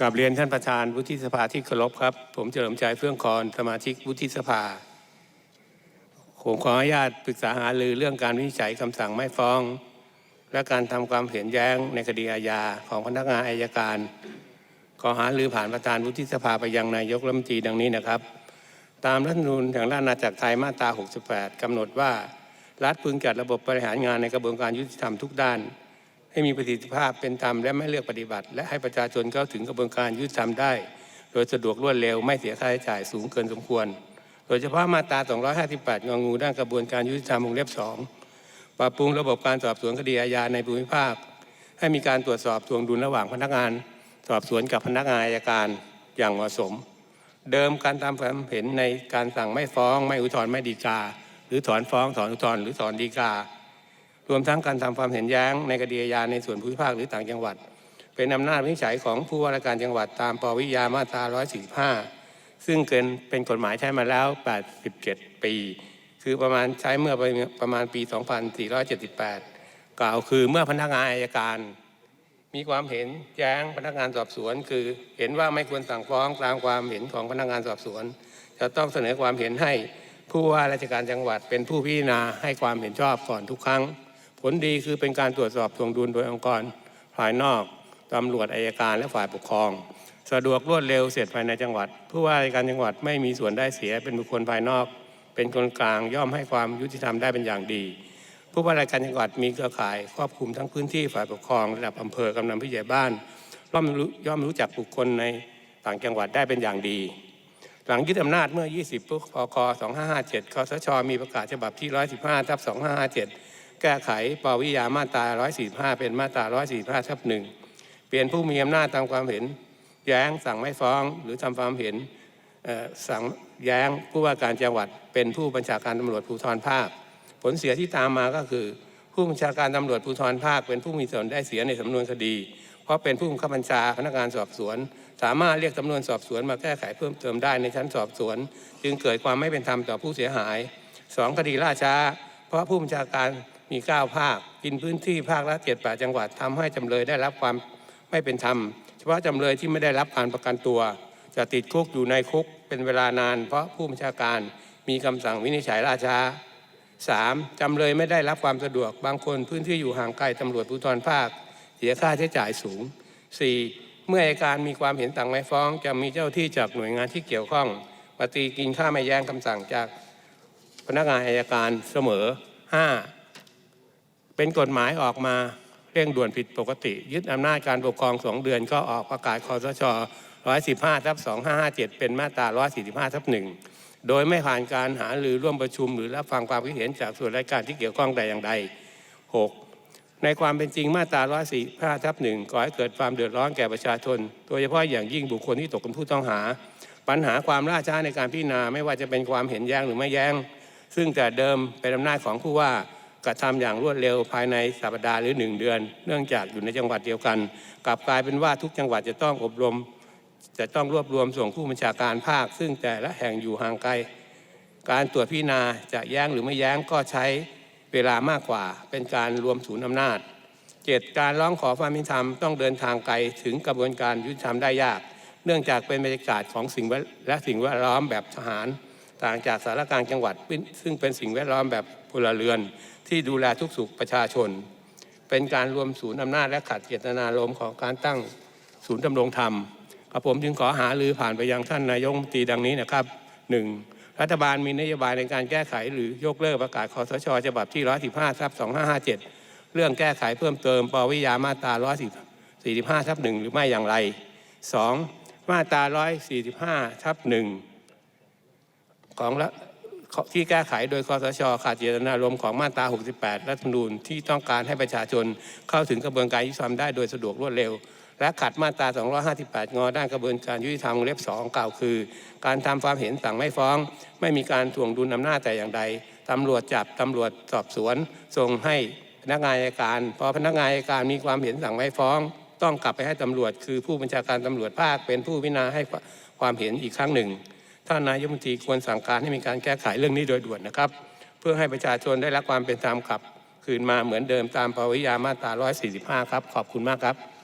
กราบเรียนท่านประธานวุฒิสภาที่เคารพครับ ผมเฉลิมชัยเฟื่องคอนสมาชิกวุฒิสภา ผมขออนุญาตปรึกษาหารือเรื่องการวินิจฉัยคำสั่งไม่ฟ้อง และการทำความเห็นแย้งในคดีอาญาของพนักงานอายการ ขอหารือผ่านประธานวุฒิสภาไปยังนายกรัฐมนตรีดังนี้นะครับ ตามรัฐธรรมนูญแห่งราชอาณาจักรไทยมาตรา 68 กำหนดว่า รัฐพึงจัดระบบบริหารงานในกระบวนการยุติธรรมทุกด้าน ให้มีประสิทธิภาพเป็นธรรมและไม่เลือกปฏิบัติ และให้ประชาชนเข้าถึงกระบวนการยุติธรรมได้ โดยสะดวกรวดเร็วไม่เสียค่าใช้จ่ายสูงเกินสมควร โดยเฉพาะมาตรา 258 งองูด้านกระบวนการยุติธรรมวงเล็บ 2 ปรับปรุงระบบการสอบสวนคดีอาญาในภูมิภาค ให้มีการตรวจสอบทวงดุลระหว่างพนักงาน สอบสวนกับพนักงานอายการอย่างเหมาะสม เดิมการตามความเห็นในการสั่งไม่ฟ้อง ไม่อุทธรณ์ไม่ดีกา หรือถอนฟ้องถอนอุทธรณ์หรือถอนดีกา รวมทั้งการทำความเห็นแย้งในคดีอาญาในส่วนภูมิภาคหรือต่างจังหวัด เป็นอำนาจวินิจฉัยของผู้ว่าราชการจังหวัดตามปวิยามาตรา 145 ซึ่งเกินเป็นกฎหมายใช้มาแล้ว 87 ปี คือประมาณใช้เมื่อประมาณปี 2478 กล่าวคือเมื่อพนักงานอายการ มีความเห็นแย้งพนักงานสอบสวน คือเห็นว่าไม่ควรสั่งฟ้องตามความเห็นของพนักงานสอบสวน จะต้องเสนอความเห็นให้ผู้ว่าราชการจังหวัดเป็นผู้พิจารณาให้ความเห็นชอบก่อนทุกครั้ง ผลดีคือเป็นการตรวจสอบทวงดุลโดยองค์กรภายนอกตำรวจอายการและฝ่ายปกครอง สะดวกรวดเร็วเสร็จภายในจังหวัด ผู้ว่าราชการจังหวัดไม่มีส่วนได้เสียเป็นบุคคลภายนอก เป็นคนกลางย่อมให้ความยุติธรรมได้เป็นอย่างดี ผู้ว่าราชการจังหวัดมีเครือข่ายครอบคลุมทั้งพื้นที่ฝ่ายปกครองระดับอำเภอกำนันผู้ใหญ่บ้านย่อมรู้ย่อมรู้จักบุคคลในต่างจังหวัดได้เป็นอย่างดี หลังยึดอำนาจเมื่อ 20พคพ2557คสชมีประกาศฉบับที่ 115ทับ2557 แก้ไขปวิยามาตรา 145 เป็นมาตรา 145ทับ1เปลี่ยนผู้มีอำนาจตามความเห็น แย้งสั่งไม่ฟ้อง หรือทำความเห็นสั่งแย้งผู้ว่าการจังหวัด เป็นผู้บัญชาการตำรวจภูธรภาค ผลเสียที่ตามมาก็คือ ผู้บัญชาการตำรวจภูธรภาค เป็นผู้มีส่วนได้เสียในสำนวนคดี เพราะเป็นผู้บังคับบัญชาพนักงานสอบสวน สามารถเรียกสำนวนสอบสวนมาแก้ไขเพิ่มเติมได้ในชั้นสอบสวน จึงเกิดความไม่เป็นธรรมต่อผู้เสียหายสองคดีล่าช้า เพราะผู้บัญชาการ มี 9 ภาค กินพื้นที่ภาคละ7 8จังหวัดทำให้จำเลยได้รับความไม่เป็นธรรม เฉพาะจำเลยที่ไม่ได้รับการประกันตัว จะติดคุกอยู่ในคุกเป็นเวลานาน เพราะผู้บัญชาการมีคำสั่งวินิจฉัยล่าชาสามจำเลยไม่ได้รับความสะดวก บางคนพื้นที่อยู่ห่างไกลตำรวจภูธรภาค เสียค่าใช้จ่ายสูง 4. เมื่ออัยการมีความเห็นต่างไม่ฟ้อง จะมีเจ้าที่จากหน่วยงานที่เกี่ยวข้องปฏิกินค่าไม่แย้งคำสั่งจากพนักงานอายการเสมอ 5. เป็นกฎหมายออกมาเร่งด่วนผิดปกติ ยึดอำนาจการปกครอง2เดือนก็ออกประกาศคอสช115ทับ2557 เป็นมาตรา 145ทับ1โดยไม่ผ่านการหาหรือร่วมประชุมหรือรับฟังความคิดเห็นจากส่วนราชการที่เกี่ยวข้องแต่อย่างใด 6. ในความเป็นจริงมาตรา 145ทับ1ก่อให้เกิดความเดือดร้อนแก่ประชาชน โดยเฉพาะอย่างยิ่งบุคคลที่ตกเป็นผู้ต้องหา ปัญหาความล่าช้าในการพิจารณาไม่ว่าจะเป็นความเห็นแย้งหรือไม่แย้ง ซึ่งแต่เดิมเป็นอำนาจของผู้ว่า ระทำอย่างรวดเร็วภายในสัปดาห์หรือหนึ่งเดือน เนื่องจากอยู่ในจังหวัดเดียวกัน กลับกลายเป็นว่าทุกจังหวัดจะต้องอบรม จะต้องรวบรวมส่งผู้บัญชาการภาค ซึ่งแต่ละแห่งอยู่ห่างไกล การตรวจพิจารณาจะแย้งหรือไม่แย้งก็ใช้เวลามากกว่า เป็นการรวมศูนย์อำนาจเจ็ดการร้องขอความยุติธรรมต้องเดินทางไกลถึงกระบวนการยุติธรรมได้ยาก เนื่องจากเป็นบรรยากาศของสิ่งและสิ่งแวดล้อมแบบทหาร ต่างจากสารกลางจังหวัด ซึ่งเป็นสิ่งแวดล้อมแบบพลเรือน ที่ดูแลทุกสุขประชาชน เป็นการรวมศูนย์อำนาจและขัดเจตนารมณ์ของการตั้งศูนย์ดำรงธรรมกับผมจึงขอหารือผ่านไปยังท่านนายกรัฐมนตรีดังนี้นะครับหนึ่งรัฐบาลมีนโยบายในการแก้ไขหรือยกเลิกประกาศคอสชฉบับที่ 115ทับ2557 เรื่องแก้ไขเพิ่มเติมปวิยามาตรา145ทับ1หรือไม่อย่างไร 2. มาตรา145ทับ1 ของละที่แก้ไขโดยคอสชขาดเจตนารมณ์ของมาตรา 68 รัฐธรรมนูญที่ต้องการให้ประชาชนเข้าถึงกระบวนการยุติธรรมได้โดยสะดวกรวดเร็ว และขัดมาตรา 258 งอด้านกระบวนการยุติธรรมเล็บ2กล่าวคือ การทำความเห็นสั่งไม่ฟ้อง ไม่มีการถ่วงดุลอำนาจแต่อย่างใดตำรวจจับตำรวจสอบสวนส่งให้พนักงานอัยการ พอพนักงานอัยการมีความเห็นสั่งไม่ฟ้อง ต้องกลับไปให้ตำรวจ คือผู้บัญชาการตำรวจภาคเป็นผู้พิจารณาให้ความเห็นอีกครั้งหนึ่ง ท่านนายกรัฐมนตรีควรสั่งการให้มีการแก้ไขเรื่องนี้โดยด่วนนะครับ เพื่อให้ประชาชนได้รับความเป็นธรรมกลับ คืนมาเหมือนเดิมตามปวิยามาตรา 145 ครับ ขอบคุณมากครับ